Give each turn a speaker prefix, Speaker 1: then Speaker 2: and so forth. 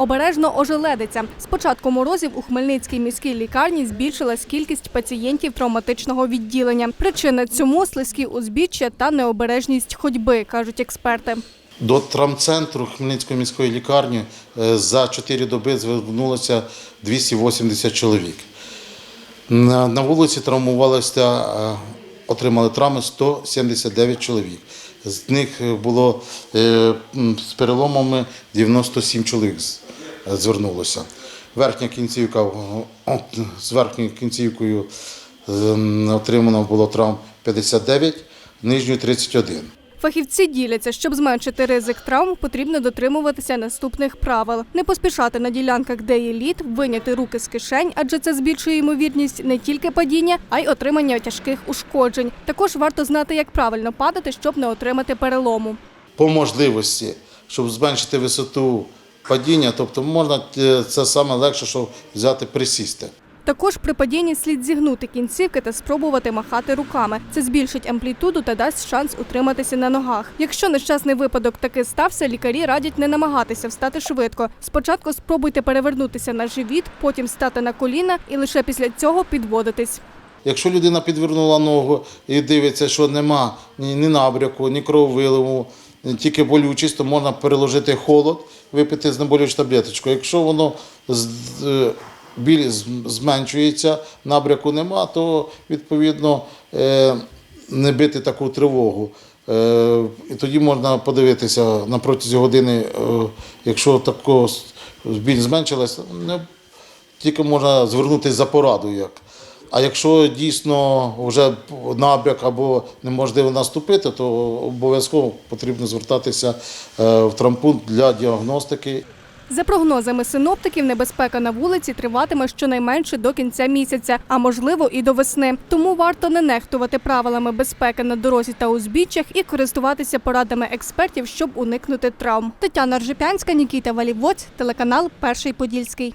Speaker 1: Обережно ожеледиця. З початку морозів у Хмельницькій міській лікарні збільшилась кількість пацієнтів травматичного відділення. Причина цьому слизькі узбіччя та необережність ходьби, кажуть експерти.
Speaker 2: До травмцентру Хмельницької міської лікарні е, за 4 доби звернулося 280 чоловік. На, вулиці травмувалося, е, отримали травми 179 чоловік. З них було е, з переломами 97 чоловік звернулося. Верхня кінцівка, з верхньою кінцівкою е, отримано було травм 59, нижньою 31.
Speaker 1: Фахівці діляться, щоб зменшити ризик травм, потрібно дотримуватися наступних правил: не поспішати на ділянках, де є лід, виняти руки з кишень, адже це збільшує ймовірність не тільки падіння, а й отримання тяжких ушкоджень. Також варто знати, як правильно падати, щоб не отримати перелому.
Speaker 2: по можливості, щоб зменшити висоту падіння, тобто можна е, це саме легше, що взяти присісти.
Speaker 1: Також при падінні слід зігнути кінцівки та спробувати махати руками. Це збільшить амплітуду та дасть шанс утриматися на ногах. Якщо нещасний випадок таки стався, лікарі радять не намагатися встати швидко. Спочатку спробуйте перевернутися на живіт, потім стати на коліна і лише після цього підводитись.
Speaker 2: Якщо людина підвернула ногу і дивиться, що нема ні, ні набряку, ні крововиливу, тільки болючість, то можна переложити холод, випити знеболюючу таблеточку. Якщо воно е, біль зменшується, набряку нема, то відповідно е, не бити таку тривогу. Е, І тоді можна подивитися на протязі години, якщо тако біль зменшилася, тільки можна звернутися за порадою. А якщо дійсно вже набряк або неможливо наступити, то обов'язково потрібно звертатися е, в травмпункт для діагностики.
Speaker 1: За прогнозами синоптиків, небезпека на вулиці триватиме щонайменше до кінця місяця, а можливо і до весни. Тому варто не нехтувати правилами безпеки на дорозі та узбіччях і користуватися порадами експертів, щоб уникнути травм. Тетяна Ржепянська, Нікіта Валівоць, телеканал Перший Подільський.